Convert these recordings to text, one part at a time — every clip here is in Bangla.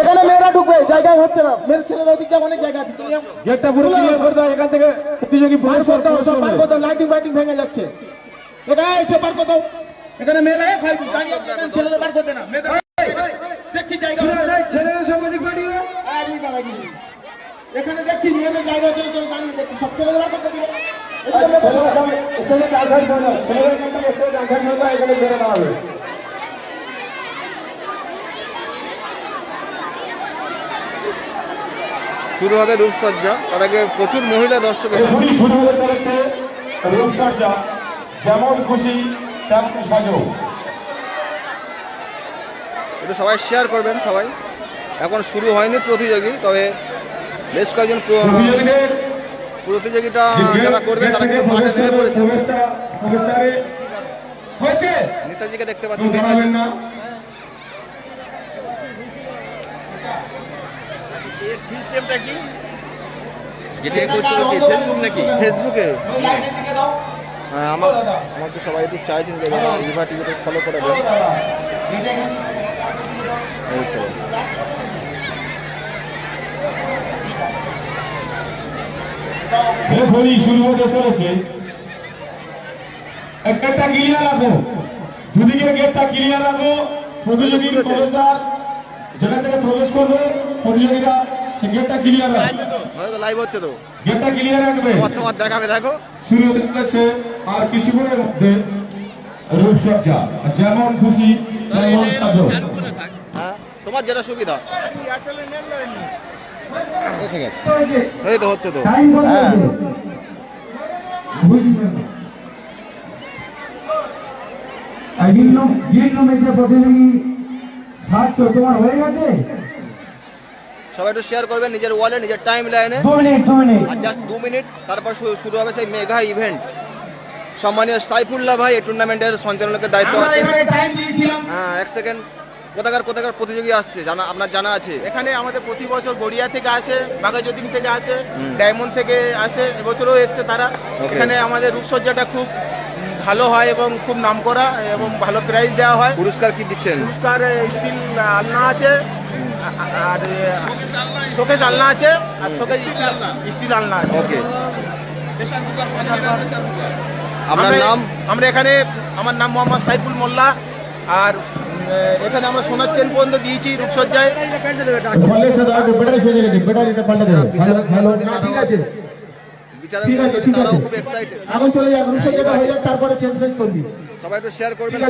এখানে মেয়েরা ঢুকবে জায়গা হচ্ছে না। মেয়ের ছেলেরা অনেক জায়গা আছে গেটটা পুরো ক্লিয়ার করে দাও এখান থেকে প্রতিযোগী বার করতে হবে, সব বার করতে করতে লাইটিং ফাইটিং ভেঙে যাচ্ছে। এটা এসে বার করতে এখানে মেয়েরা দাঁড়িয়ে ছেলেদের বার করতে না। মেয়েদের দেখছি জায়গা ছেলেদের। এখানে দেখছি মেয়েদের জায়গা দাঁড়িয়ে দেখছি সব ছেলেদের করতে দিবে শুরু হবে রূপসজ্জা। তার আগে প্রচুর মহিলা দর্শক শুরু চলেছে রূপচর্চা যেমন খুশি তেমন সাজো। একটু সবাই শেয়ার করবেন সবাই। এখন শুরু হয়নি প্রতিযোগী তবে বেশ কয়েকজন প্রতিযোগিতা যারা করবে তারা কিন্তু মাঠে নেমে পড়েছে। প্রবেশটা প্রবেশদ্বারে হয়েছে নেতাজিকে দেখতে কেউ পাচ্ছেন দাঁড়াবেন না ফেসবুকে হ্যাঁ আমার আমাকে সবাই একটু চাইছেন যে টিভিতে ফলো করে দেন। এখনই শুরু হতে চলেছে। এক গেটটা ক্লিয়ার রাখো। দুদিকের গেটটা ক্লিয়ার রাখো। প্রবেশদ্বার যেখান থেকে প্রবেশ করবে। প্রতিযোগীরা গেটটা ক্লিয়ার লাইভ হচ্ছে তো? গেটটা ক্লিয়ার রাখবে। তোমার দেখাবে দেখো। শুরু হতে চলেছে আর কিছুক্ষণের মধ্যে রূপসজ্জা। যেমন খুশি তেমন সাজো হ্যাঁ। তোমার যেটা সুবিধা। এসে গেছে। এই তো হচ্ছে তো। হ্যাঁ। মেসে প্রতিযোগী সাতশ তোমার হয়ে গেছে? সবাই একটু শেয়ার করবেন নিজের ওয়ালে নিজের টাইম লাইনে আর জাস্ট দু মিনিট তারপর শুরু হবে সেই মেগা ইভেন্ট সম্মানীয় সাইফুল্লাহ ভাই এই টুর্নামেন্টের সঞ্চালনের দায়িত্ব আছে। হ্যাঁ এক সেকেন্ড কোথাকার কোথাকার প্রতিযোগী আসছে? জানা আপনার জানা আছে? এখানে আমাদের প্রতি বছর গড়িয়া থেকে আসে বাঘাযতীন থেকে আসে ডায়মন্ড থেকে আসে এবছরও এসছে তারা। এখানে আমাদের রূপসজ্জাটা খুব ভালো হয় এবং খুব নাম করা এবং ভালো প্রাইজ দেওয়া হয়। পুরস্কার কি দিচ্ছেন? পুরস্কার স্টিল আলনা আছে। আর শোকেশ আলনা আছে আর শোকেশ স্টিল আলনা। আছে। ওকে। আপনার নাম? আমরা এখানে আমার নাম মোহাম্মদ সাইফুল মোল্লা আর এখানে আমরা সোনার চেন পর্যন্ত দিয়েছি রূপসজ্জায়। বিচারক বিচারক এখন চলে যাক রূপসজ্জাটা হয়ে যাক তারপরে চেঞ্জ ফেঞ্জ করবি। সবাই একটু শেয়ার করবেন।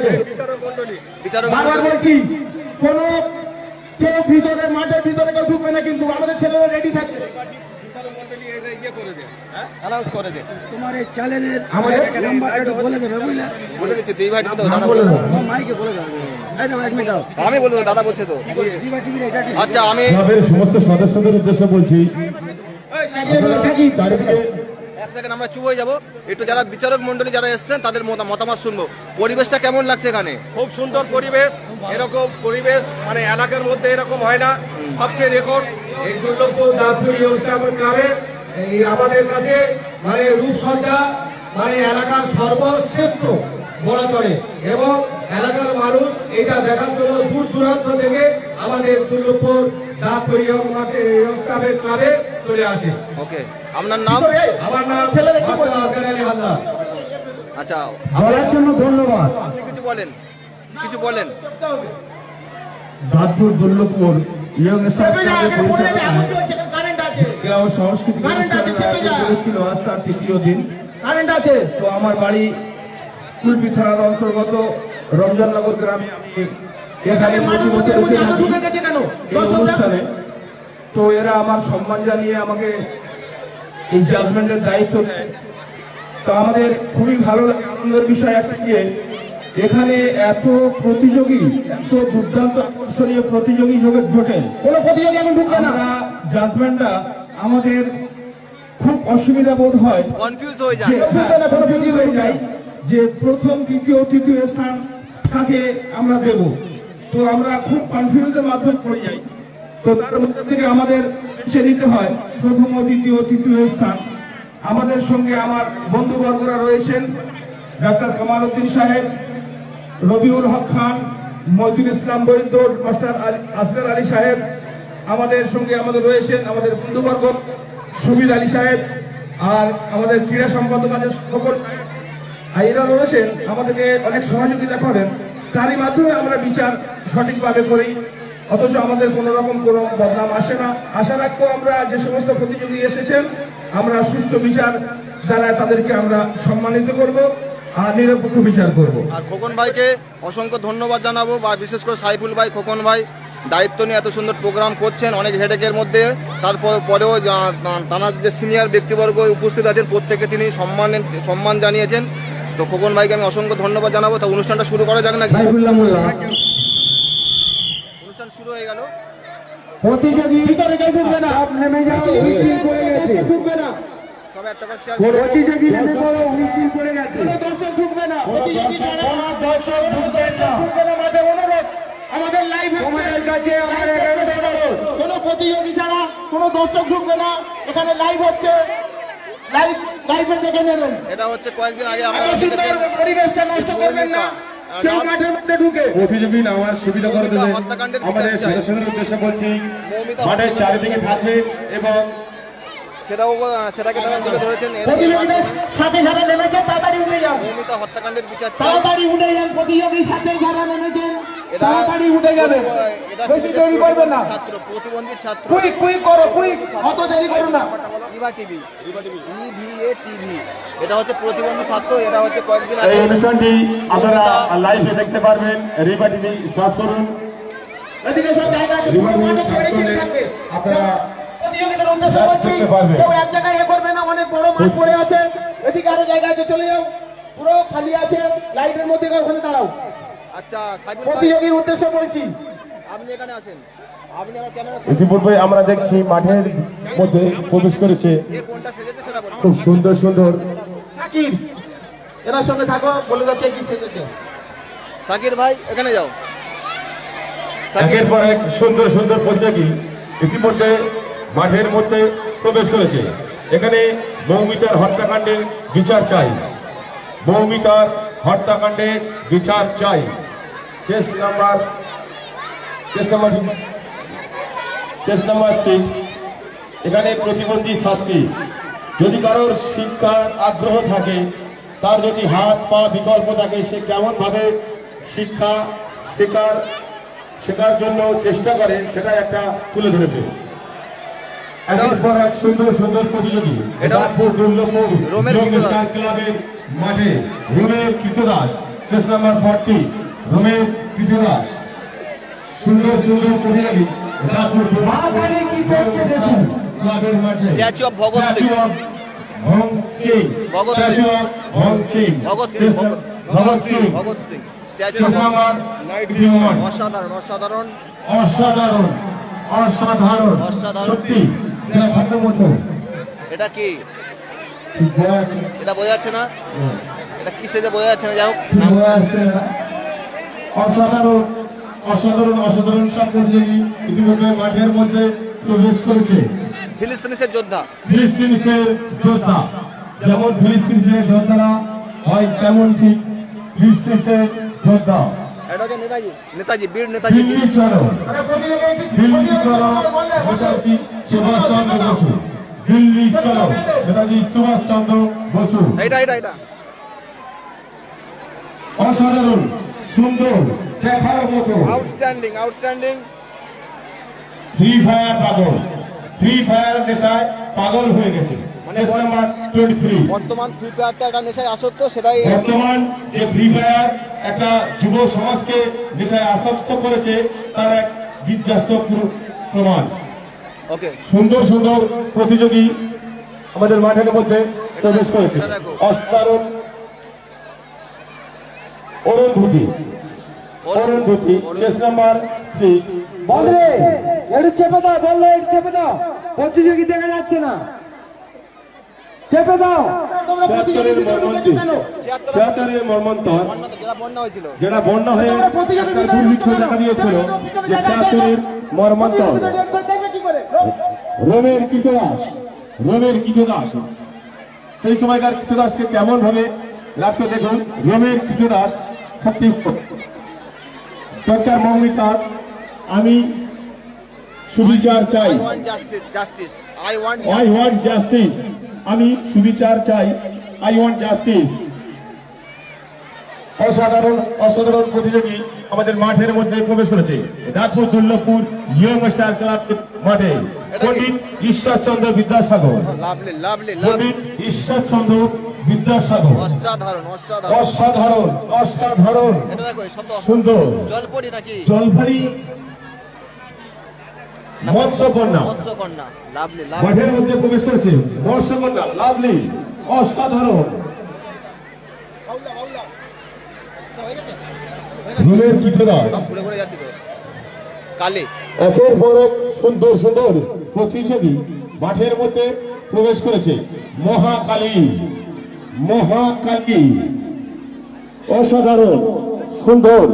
বিচারক বারবার বলছি কোন কেউ ভিতরে মাঠের ভিতরে কেউ ঢুকবে না কিন্তু আমাদের ছেলেরা রেডি থাকবে অ্যানাউন্স করে দে তোমার এই চ্যানেলের নাম্বারটা বলে দেবে বুঝলে বলে দিচ্ছি দুই ভাই দাদা বলে দাও। মাইকে বলে দাও আমি বলব দাদা বলছে তো আচ্ছা আমি সমস্ত সদস্যদের উদ্দেশ্যে বলছি চারিদিকে এক সেকেন্ড আমরা চুপ হয়ে যাব। একটু যারা বিচারক মন্ডলী যারা এসেছেন, তাদের মতা- মতামত শুনব। পরিবেশটা কেমন লাগছে এখানে? খুব সুন্দর পরিবেশ, এরকম পরিবেশ মানে এলাকার মধ্যে এরকম হয় না। সবচেয়ে রেকর্ড, এই দুর্লভপুর এই আমাদের কাছে মানে রূপসজ্জা মানে এলাকার সর্বশ্রেষ্ঠ বলা চলে এবং এলাকার মানুষ এটা দেখার জন্য দূর দূরান্ত থেকে আমাদের দুর্লভপুর ক্লাবে চলে আসে। ওকে আপনার নাম? আমার নাম মাস্টার আজগার আলী হালদার। আচ্ছা বলার জন্য ধন্যবাদ। আপনি কিছু বলেন কিছু বলেন। দাঁতপুর দুর্লভপুর ইয়ং সাংস্কৃতিক আজ তার তৃতীয় দিন। কারেন্ট আছে। তো আমার বাড়ি কুলপি থানার অন্তর্গত রমজাননগর গ্রামে আমি এখানে এসে থাকি এই অনুষ্ঠানে তো এরা আমার সম্মান জানিয়ে আমাকে এই জাজমেন্টের দায়িত্ব দেয়। তো আমাদের খুবই ভালো লাগে আনন্দের বিষয় একটা যে এখানে এত প্রতিযোগী এত দুর্দান্ত আকর্ষণীয় প্রতিযোগী জোগে জোটেন কোনো প্রতিযোগী এখন ঢুকবে না। জাজমেন্টটা আমাদের খুব অসুবিধা বোধ হয় কনফিউজ হয়ে হয়ে যায়। যে প্রথম দ্বিতীয় তৃতীয় স্থান কাকে আমরা দেব? তো আমরা খুব কনফিউজের মাধ্যমে পড়ে যাই। তো তার মধ্যে থেকে আমাদের বেছে নিতে হয় প্রথম ও দ্বিতীয় তৃতীয় স্থান। আমাদের সঙ্গে আমার বন্ধুবর্গরা রয়েছেন ডাক্তার কামাল উদ্দিন সাহেব, রবিউল হক খান মজদুর ইসলাম বৈদ্য মাস্টার আসগার আলী সাহেব, আমাদের সঙ্গে আমাদের রয়েছেন আমাদের বন্ধুবর্গ সুবিদ আলী সাহেব আর আমাদের ক্রীড়া সম্পাদক আছে সকল। আর এরা রয়েছেন, আমাদেরকে অনেক সহযোগিতা করেন। তারই মাধ্যমে আমরা বিচার সঠিকভাবে করি। অথচ আমাদের কোনো রকম কোনো বদনাম আসে না। আশা রাখব আমরা যে সমস্ত প্রতিযোগী এসেছেন, আমরা সুস্থ বিচার দ্বারা তাদেরকে আমরা সম্মানিত করব আর নিরপেক্ষ বিচার করব। আর খোকন ভাইকে অসংখ্য ধন্যবাদ জানাব, বা বিশেষ করে সাইফুল ভাই, খোকন ভাই, দায়িত্ব নিয়ে এত সুন্দর প্রোগ্রাম করছেন, অনেক হেডেকের মধ্যে। তারপর, পরেও তানার যে সিনিয়র ব্যক্তিবর্গ উপস্থিত আছেন প্রত্যেকে তিনি সম্মান সম্মান জানিয়েছেন। তো খোকন ভাইকে আমি অসংখ্য ধন্যবাদ জানাব। তো অনুষ্ঠানটা শুরু করা যাক নাকি? অনুষ্ঠান শুরু হয়ে গেল। প্রতিযোগী ভিতরে কেউ না সব নেমে যাও হুইসিল পড়ে গেছে। ঢুকবে না। তবে একটা কথা শেয়ার প্রতিযোগী নেমে যাও হুইসিল পড়ে গেছে। দর্শক ঢুকবে না। প্রতিযোগী ছাড়া দর্শক ঢুকবে না। ঢুকবে না। মাঠে অনুরোধ আমাদের লাইভ তোমাদের কাছে আমার অনুরোধ। কোনো প্রতিযোগী ছাড়া কোনো দর্শক ঢুকবে না। এখানে লাইভ হচ্ছে। লাইভ লাইভে দেখে নেবেন। এটা হচ্ছে কয়েকদিন আগে এত আমরা সুন্দর পরিবেশটা নষ্ট করবেন না। কেউ মাঠের মধ্যে ঢুকে। প্রতিযোগী নামার সুবিধা করে দেবে হত্যাকাণ্ডের আমাদের বিচার সদস্যদের উদ্দেশ্যে বলছি মৌমিতা মাঠের চারিদিকে থাকবে এবং সেটাও সেটাকে তারা তুলে ধরেছেন। প্রতিযোগীদের সাথে যারা নেমেছে তাড়াতাড়ি উঠে যান। মৌমিতা হত্যাকাণ্ডের বিচার তাড়াতাড়ি উঠে যান প্রতিযোগীর সাথে যারা নেমেছেন তাড়াতাড়ি উঠে এটা বেশি দেরি করবেন না। ছাত্র প্রতিবন্ধী ছাত্র। কুইক কুইক করো কুইক। অত দেরি করো না। ইভা টিভি। ইভিএ টিভি। এটা হচ্ছে প্রতিবন্ধী ছাত্র এটা হচ্ছে কয়েকদিন এই অনুষ্ঠানটি আপনারা লাইভে দেখতে পারবেন। রিবা টিভি সার্চ করুন। এদিকে সব জায়গা মাঠে ছড়িয়ে ছিটিয়ে থাকবে। আপনারা প্রতিযোগীদের উদ্দেশ্যে বলছি কেউ এক জায়গায় এ করবে না অনেক বড় মাঠ পড়ে আছে। এদিকে আরও জায়গা আছে চলে যাও। পুরো খালি আছে। লাইটের মধ্যে গিয়ে ওখানে দাঁড়াও। আচ্ছা প্রতিযোগীর উদ্দেশ্যে বলছি। আপনি এখানে আসেন। আপনি আমার ক্যামেরা ইতিপূর্বে আমরা দেখছি মাঠের মধ্যে প্রবেশ করেছে। খুব সুন্দর সুন্দর। সাকিব এনার সঙ্গে থাকো বলে দাও কে কি সেজেছে। সাকির ভাই এখানে যাও। একের পর এক সুন্দর সুন্দর প্রতিযোগী ইতিমধ্যে মাঠের মধ্যে প্রবেশ করেছে। এখানে মৌমিতার হত্যাকাণ্ডের বিচার চাই। মৌমিতার হত্যাকাণ্ডের বিচার চাই। Chest number chest number chest number six এখানে প্রতিবন্ধী ছাত্রী যদি কারোর শিক্ষার আগ্রহ থাকে তার যদি হাত পা বিকল্প থাকে সে কেমনভাবে শিক্ষা শেখার শেখার জন্য চেষ্টা করে সেটা একটা তুলে ধরেছে। সুন্দর সুন্দর প্রতিযোগী। ক্লাবের মাঠে রোমের কৃতদাস। চেস নাম্বার ফর্টি রোমের কৃতদাস। সুন্দর সুন্দর প্রতিযোগী। দুর্লভপুর কি করছে দেখুন। ক্লাবের মাঠে। Statue of Bhagat Singh. Bhagat Singh Bhagat Singh. Bhagat Singh Bhagat Singh, Bhagat- Singh Bhagat Singh statue অসাধারণ অসাধারণ অসাধারণ অসাধারণ। অসাধারণ। সত্যি দেখার মতো। এটা কি। এটা বোঝা যাচ্ছে না? এটা কি সেজে বোঝা যাচ্ছে না? যাই হোক। অসাধারণ অসাধারণ অসাধারণ সব প্রতিযোগী ইতিমধ্যে মাঠের মধ্যে প্রবেশ করেছে। ফিলিস্তিনিসের যোদ্ধা। ফিলিস্তিনিসের যোদ্ধা। যেমন ফিলিস্তিনিসের যোদ্ধারা হয় তেমন ঠিক ফিলিস্তিনিসের যোদ্ধা। নেতাজি নেতাজি বীর নেতাজি। দিল্লি চলো দিল্লি চলো নেতাজি সুভাষ চন্দ্র বসু। দিল্লি চলো নেতাজি সুভাষ চন্দ্র বসু। এটা এটা এটা। অসাধারণ। সুন্দর দেখার মতো। আউটস্ট্যান্ডিং আউটস্ট্যান্ডিং ফ্রি ফায়ার পাগল। ফ্রি ফায়ার নেশায় পাগল হয়ে গেছে। বর্তমান ফ্রি ফায়ারটা একটা নেশায় আসক্ত সেটাই বর্তমান যে ফ্রি ফায়ার একটা যুব সমাজকে নেশায় আসক্ত করেছে তার এক বিধ্বস্ত প্রমাণ। ওকে সুন্দর সুন্দর প্রতিযোগী আমাদের মাঠের মধ্যে প্রবেশ করেছে। অসাধারণ অরুণ ধুতি অরুণ চেস নাম্বার থ্রি বল রে। একটু চেপে দাও বলল একটু চেপে দাও। প্রতিযোগী দেখা যাচ্ছে না। চেপে দাও। তোমরা ছিয়াত্তরের মর্মন্তি ছিয়াত্তরের মর্মন্তর। যেটা বন্যা হয়েছিল। যেটা বন্যা হয়ে একটা দুর্ভিক্ষ দেখা দিয়েছিল যে ছিয়াত্তরের মর্মন্তর। দেখবে কি করে? রোমের কৃতদাস রোমের কৃতদাস সেই সময়কার কৃতদাসকে কেমন ভাবে লাগতো দেখুন? রোমের কৃতদাস ডক্টর মৌমিতা আমি সুবিচার চাই। আই ওয়ান্ট জাস্টিস আমি সুবিচার চাই। আই ওয়ান্ট জাস্টিস অসাধারণ অসাধারণ প্রতিযোগী আমাদের মাঠের মধ্যে প্রবেশ করেছে। Rajpur Durlabhpur young star club মাঠে। পণ্ডিত ঈশ্বরচন্দ্র বিদ্যাসাগর। পণ্ডিত ঈশ্বরচন্দ্র বিদ্যাসাগর। অসাধারণ সুন্দর। জলপরি নাকি? জলপারি মৎস্যকন্যা। মাঠের মধ্যে প্রবেশ করেছে। মৎস্যকন্যা লাভলি। অসাধারণ। রুমের কালি। একের পর এক সুন্দর সুন্দর প্রতিযোগী মাঠের মধ্যে প্রবেশ করেছে। মহাকালী। মহাকালী। অসাধারণ সুন্দর।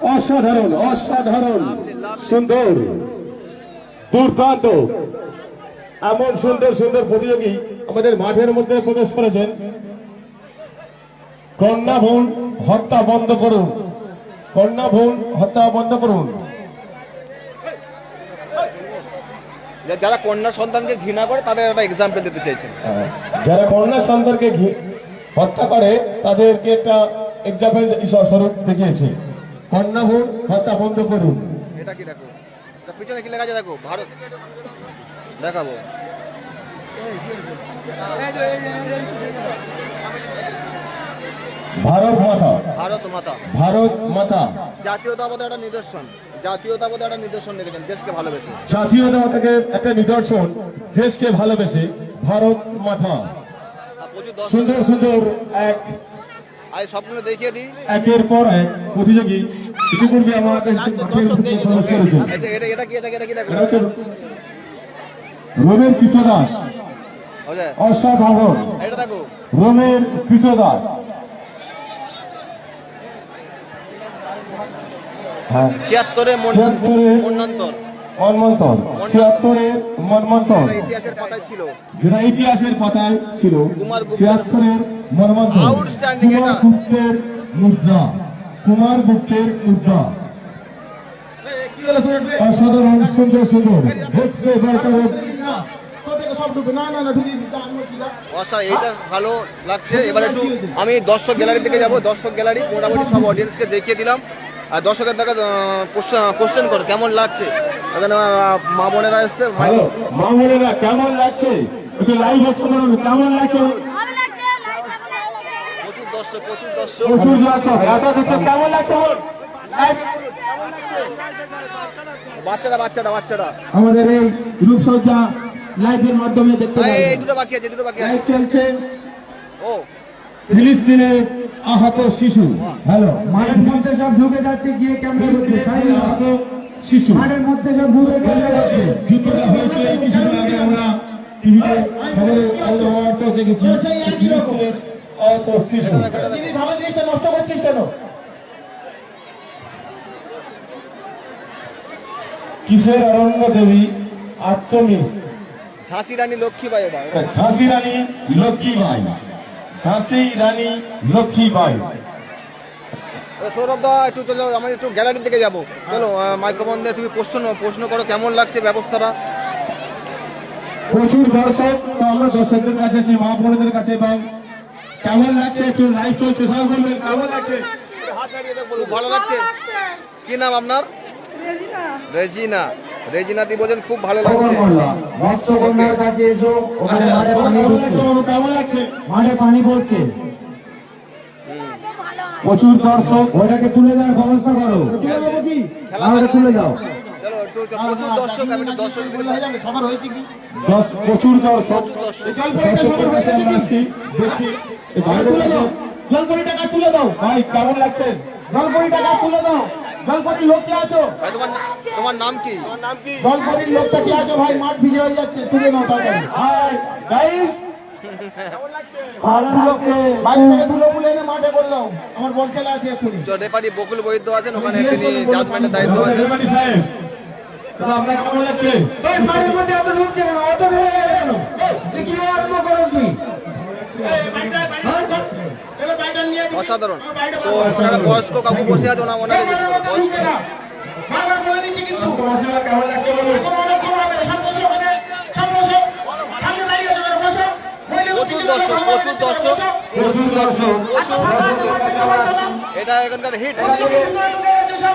অসাধারণ অসাধারণ। সুন্দর। দুর্দান্ত। এমন সুন্দর সুন্দর প্রতিযোগী আমাদের মাঠের মধ্যে প্রবেশ করেছেন। কন্যা ভ্রূণ হত্যা বন্ধ করুন। কন্যা ভ্রূণ হত্যা বন্ধ করুন যে- যারা কন্যা সন্তানকে ঘৃণা করে তাদের একটা এক্সাম্পল দিতে চাইছেন। যারা কন্যা সন্তানকে হত্যা করে তাদেরকে একটা এক্সাম্পল স্বরূপ দেখিয়েছে। কন্যা ভ্রূণ হত্যা বন্ধ করুন। এটা কি দেখো? পিছনে কি লেখা আছে দেখো? ভারত দেখাবো। ভারত মাতা। ভারত মাতা। ভারত মাতা। জাতীয়তাবাদের একটা নিদর্শন। জাতীয়তাবাদের একটা নিদর্শন রেখেছেন দেশকে ভালোবেসে। একটা নিদর্শন দেশকে ভালোবেসে ভারত দর্শক। সুন্দর সুন্দর এক আজ স্বপ্ন দেখিয়ে দিই। একের পর এক প্রতিযোগী। ইতিপূর্বে রোমের কৃতদাস। অসাধারণ। দেখো। রোমের কৃতদাস। হ্যাঁ। ছিয়াত্তরে মন্মন্তর। মন্মন্তর। ইতিহাসের পাতায় ছিল। যেটা ইতিহাসের পাতায় ছিল। কুমার গুপ্তের- ছিয়াত্তরের মর্মান্ত কুমার গুপ্তের মুদ্রা কুমার গুপ্তের মুদ্রা অসাধারণ সুন্দর সুন্দর। দেখছে এটা ভালো লাগছে। এবার একটু আমি দর্শক গ্যালারির থেকে যাব। দর্শক গ্যালারি মোটামুটি সব অডিয়েন্সকে দেখিয়ে দিলাম। আর দর্শকের দেখা কোশ্চেন করো কেমন লাগছে? এখানে মা বোনেরা এসছে মা বোনেরা কেমন লাগছে? একটু লাইভ কেমন লাগছে? প্রচুর দর্শক প্রচুর দর্শক। প্রচুর দর্শক কেমন লাগছে? বাচ্চারা বাচ্চারা বাচ্চারা। আমাদের এই রূপসজ্জা লাইভের মাধ্যমে দেখতে এই, এই দুটো বাকি আছে দুটো বাকি আছে। লাইভ চলছে। ও। ফিলিস্তিনে আহত শিশু। হ্যালো। মাঠের মধ্যে সব ঢুকে যাচ্ছে গিয়ে ক্যামেরা ঢুকছে। আহত শিশু। মাঠের মধ্যে সব ঢুকে ক্যামেরা যাচ্ছে যুদ্ধটা হয়েছে। কিছুদিন আগে আমরা টিভিতে খবরে খবর দেখেছি ফিলিস্তিনের আহত শিশু। তুমি ভালো জিনিসটা নষ্ট করছিস কেন? কিসের অরণ্য দেবী আত্মমিস ঝাঁসি রানী লক্ষ্মীবাই ঝাঁসি রানী লক্ষ্মীবাই ঝাঁসি রানী লক্ষ্মীবাই সৌরভ দা একটু চলো আমি একটু গ্যালারির দিকে যাব। চলো মাইক্রোফোন দিয়ে তুমি প্রশ্ন প্রশ্ন করো কেমন লাগছে ব্যবস্থাটা? প্রচুর দর্শক তো আমরা দর্শকদের কাছে আছি মা বোনদের কাছে এবং কেমন লাগছে একটু লাইভ চলছে সবাই বলবেন কেমন লাগছে? ভালো লাগছে? কি নাম আপনার? রেজিনা। রেজিনা দি বলছেন খুব ভালো লাগছে। মৎস্যকন্যার কাছে এসো ওখানে মাঠে পানি পড়ছে। মাঠে পানি পড়ছে। প্রচুর দর্শক। ওটাকে তুলে দেওয়ার ব্যবস্থা করো। ওটা তুলে দাও। প্রচুর দর্শক জলপরি টাকা তুলে দাও। ভাই কেমন লাগছে? জলপরি টাকা তুলে দাও। জলপরির লোক কে আছো তোমার তোমার নাম কি? জলপরির লোকটা কে আছো? ভাই মাঠ ভিজে হয়ে যাচ্ছে তুলে নাও টাকা হাই গাইস মাঠে আমার বল খেলা আছে বকুল বৈদ্য আছেন ওখানে তিনি জাজমেন্টের দায়িত্ব আছেন। রেবানি সাহেব দাদা আপনার কেমন লাগছে? এই মাঠের মধ্যে এত ঢুকছে কেন? অত ঢুকে গেল কেন? কি আরম্ভ করো তুমি এবার বাইরে নজন নিয়ে দিবি। অসাধারণ। তো ওনারা বয়স্ক কাকু বসে আছে ওনা রকম বয়স্ক। প্রচুর দর্শক প্রচুর দর্শক প্রচুর দর্শক। এটা এখানকার হিট।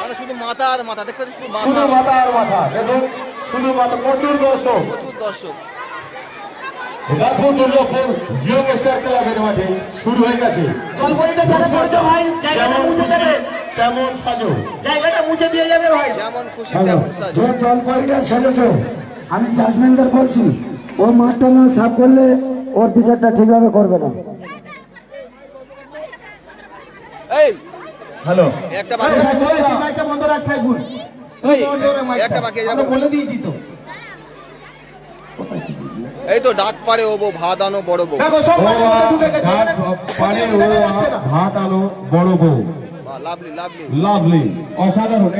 মানে শুধু মাথা আর মাথা দেখতে শুধু মাথা। আর মাথা দেখুন শুধু মাথা প্রচুর দর্শক। প্রচুর দর্শক। রাজপুর দুর্গাপুর ইয়ং স্টার ক্লাবের মাঠে শুরু হয়ে গেছে। জলপরিটা যারা করেছ ভাই, জায়গাটা মুছে দেবে। তেমন সাজো। জায়গাটা মুছে দিয়ে যাবে ভাই। যেমন খুশি তেমন সাজ। জলপাইটা ছেড়েছ আমি জাজমেন্টদের বলছি ও মাঠটা না সাফ করলে ওর বিচারটা ঠিকভাবে করবে না। এই হ্যালো। একটা বাকি সাইফুল, এই মাইকটা বন্ধ রাখ, সাইফুল। এই। একটা বাকি, বলে দিয়েছি তো। এই তো ডাক পারে ও বউ ভাত আনো বড় বউ। ভাত পারে ও আনো বড় বউ। Lovely lovely. লাভলি অসাধারণ।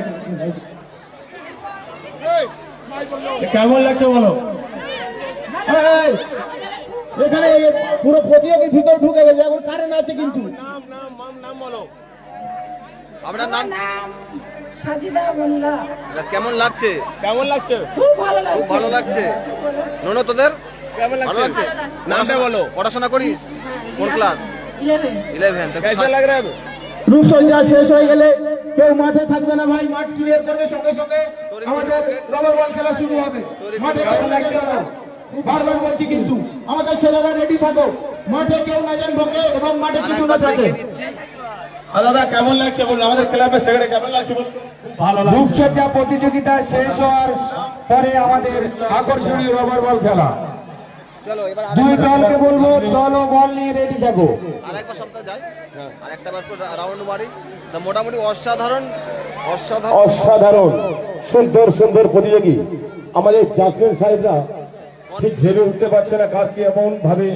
কেমন লাগছে বলো? এখানে পুরো প্রতিযোগীর ভিতর ঢুকে গেছে এখন কারেন্ট আছে কিন্তু। নাম সাজিদা মোল্লা তা কেমন লাগছে? কেমন লাগছে? খুব ভালো লাগছে। ভালো লাগছে। নোনো তোদের? কেমন লাগছে? নামটা বলো। পড়াশোনা করিস? কোন হ্যাঁ। ক্লাস? কেমন শেষ হয়ে গেলে কেউ মাঠে থাকবে না ভাই মাঠ ক্লিয়ার করবে সঙ্গে সঙ্গে। আমাদের রবার বল খেলা শুরু হবে। মাঠে বারবার বলছি কিন্তু আমাদের ছেলেরা রেডি থাকো। মাঠে কেউ না যান ঢোকে এবং মাঠে কিছু না থাকে। দাদা কেমন লাগছে বলুন? আমাদের ক্লাবের সেখানে কেমন লাগছে বলুন? রূপসজ্জা প্রতিযোগিতা শেষ হওয়ার পরে আমাদের আকর্ষণীয় রবার বল খেলা। দুই দলকে বলব দল ও বল নিয়ে রেডি থাকো। আরেকবার সপ্তাহ যাই। আর একটা বার রাউন্ড মারি। মোটামুটি অসাধারণ অসাধারণ। অসাধারণ সুন্দর সুন্দর প্রতিযোগী। আমাদের জাসমিন সাহেবরা ঠিক ভেবে উঠতে পারছে না কারকে এমন ভাবে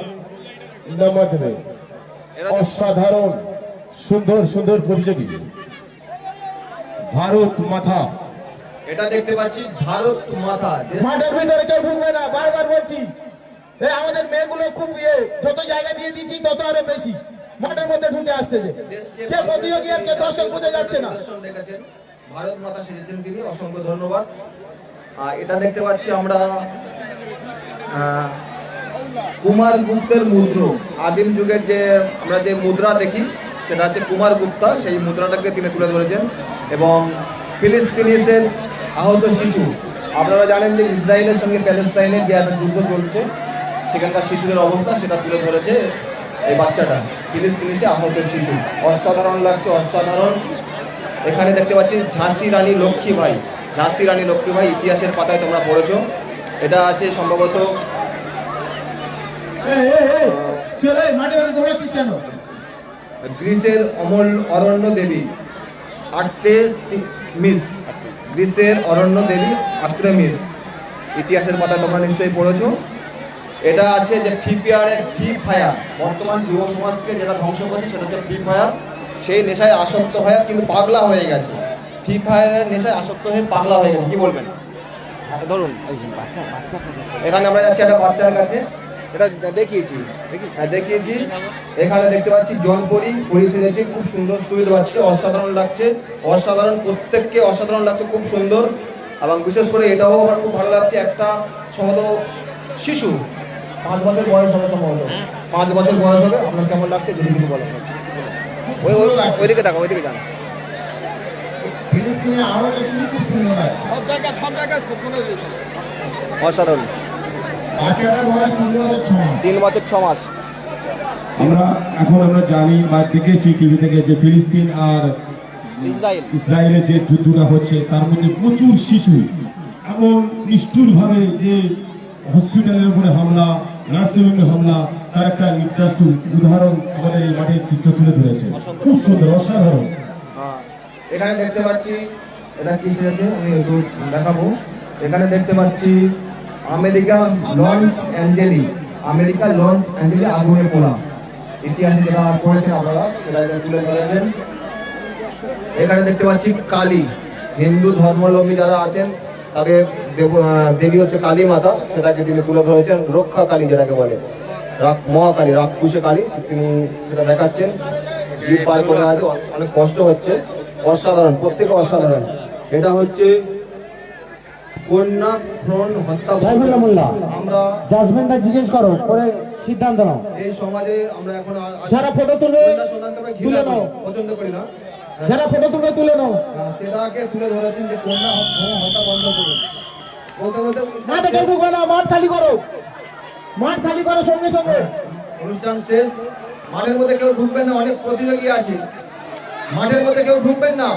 নামা দেবে অসাধারণ সুন্দর সুন্দর প্রতিযোগী। ভারত মাথা এটা দেখতে পাচ্ছি ভারত মাথা মাঠের ভিতরে কেউ ঢুকবে না বারবার বলছি। আমাদের মেয়েগুলো খুব ইয়ে যত জায়গা দিয়ে দিচ্ছি, তত আরও বেশি। মাঠের মধ্যে ঢুকে আসতেছে দেশকে কে প্রতিযোগী আর কে দর্শক বুঝে যাচ্ছে না। ভারত মাতা সেজেছেন তিনি অসংখ্য ধন্যবাদ। এটা দেখতে পাচ্ছি আমরা কুমার গুপ্তের মুদ্র। আদিম যুগের যে, আমরা যে মুদ্রা দেখি, সেটা হচ্ছে কুমার গুপ্তা। সেই মুদ্রাটাকে তিনি তুলে ধরেছেন। এবং ফিলিস্তিনিসের আহত শিশু। আপনারা জানেন যে ইসরায়েলের সঙ্গে প্যালেস্তাইনের যে একটা যুদ্ধ চলছে সেখানকার শিশুদের অবস্থা সেটা তুলে ধরেছে এই বাচ্চাটা। ফিলিস্তিনিসে আহত শিশু। অসাধারণ লাগছে অসাধারণ। এখানে দেখতে পাচ্ছি ঝাঁসি রানী লক্ষ্মীবাই ঝাঁসি রানী লক্ষ্মীবাই ইতিহাসের পাতায় তোমরা পড়েছো। এটা আছে সম্ভবত গ্রিসের অমল অরণ্য দেবী আর্তে মিস। গ্রিসের অরণ্য দেবী আর্তেমিস ইতিহাসের পাতা তোমরা নিশ্চয়ই পড়েছো। এটা আছে যে ফ্রি ফায়ারের ফ্রি ফায়ার বর্তমান যুব সমাজকে যেটা ধ্বংস করছে সেটা হচ্ছে ফ্রি ফায়ার সেই নেশায় আসক্ত হয়ে কিন্তু পাগলা হয়ে গেছে। ফ্রি ফায়ারের নেশায় আসক্ত হয়ে পাগলা হয়ে গেছে। কি বলবেন? হ্যাঁ, ধরুন এখানে আমরা যাচ্ছি একটা বাচ্চার কাছে। এটা দেখিয়েছি। হ্যাঁ দেখিয়েছি। এখানে দেখতে পাচ্ছি জলপরি পরি সেজেছে খুব সুন্দর সুইট বাচ্চা। অসাধারণ লাগছে। অসাধারণ প্রত্যেককে অসাধারণ লাগছে। খুব সুন্দর। এবং বিশেষ করে এটাও আমার খুব ভালো লাগছে। একটা সম্ভবত শিশু। পাঁচ বছর বয়স হবে সম্ভবত। পাঁচ বছর বয়স হবে আপনার কেমন লাগছে যদি কিছু বলেন? ওই ওই ওইদিকে দেখো ওইদিকে যান। অসাধারণ। তিন বছর ছ মাস। আমরা এখন আমরা জানি বা দেখেছি টিভি থেকে যে ফিলিস্তিন আর ইসরায়েল। ইসরায়েলের যে যুদ্ধটা হচ্ছে তার মধ্যে প্রচুর শিশু। এমন নিষ্ঠুর ভাবে যে হসপিটালের উপরে হামলা নার্সিংহোমে হামলা, তার একটা নির্দিষ্ট উদাহরণ আমাদের এই মাঠের চিত্র তুলে ধরেছে। খুব সুন্দর, অসাধারণ। এখানে দেখতে পাচ্ছি, এটা কি সেজেছে আমি একটু দেখাবো। এখানে দেখতে পাচ্ছি, America Los Angeles. America Los Angeles আগুনে পোড়া। ইতিহাসে যেটা পড়েছেন আপনারা, সেটা তুলে ধরেছেন। এখানে দেখতে পাচ্ছি কালী, হিন্দু ধর্মাবলম্বী যারা আছেন তাকে দেব দেবী হচ্ছে কালী মাতা সেটাকে তিনি তুলে ধরেছেন রক্ষা কালী যেটাকে বলে। রাক মহাকালী রাক্ষুষে কালী তিনি সেটা দেখাচ্ছেন। জিপ পার করে আছে অনেক কষ্ট হচ্ছে। অসাধারণ প্রত্যেকে অসাধারণ। এটা হচ্ছে কন্যা ভ্রণ হত্যা মোল্লা আমরা জাজমেন্টটা জিজ্ঞেস করো পরে সিদ্ধান্ত নাও। এই সমাজে আমরা এখন যারা ফটো তুলবে কন্যা সন্তানকে আমরা ঘৃণা তুলে নাও। পছন্দ করি না। যারা ফটো তুলবে তুলে নাও। আহ, সেটাকে তুলে ধরেছেন যে কন্যা ভ্রণ বন্ধ করুন। বলতে বলতে মাঠে কেউ ঢুকবে না মাঠ খালি করো। মাঠ খালি করো সঙ্গে সঙ্গে। অনুষ্ঠান শেষ। মাঠের মধ্যে কেউ ঢুকবেন না অনেক প্রতিযোগী আছে। মাঠের মধ্যে কেউ ঢুকবেন না।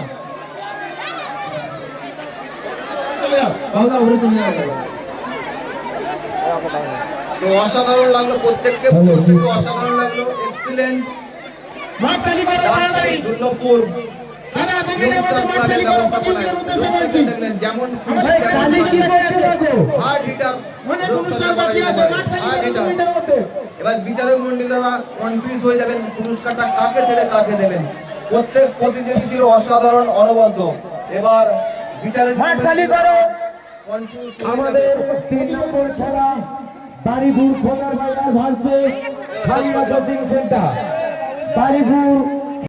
তো অসাধারণ লাগল প্রত্যেককে প্রত্যেককে অসাধারণ লাগল। এক্সিলেন্ট মাঠ খালি করো তাড়াতাড়ি। দুর্লভপুর যেমন এবার বিচারক মন্ডলীরা কনফিউজ হয়ে যাবেন পুরস্কারটা কাকে ছেড়ে কাকে দেবেন? প্রত্যেক প্রতিযোগী ছিল অসাধারণ অনবদ্য। এবার কনফিউজ আমাদের তিন নম্বর খেলা বাড়িপুর বাজার versus Khalia coaching centre valeu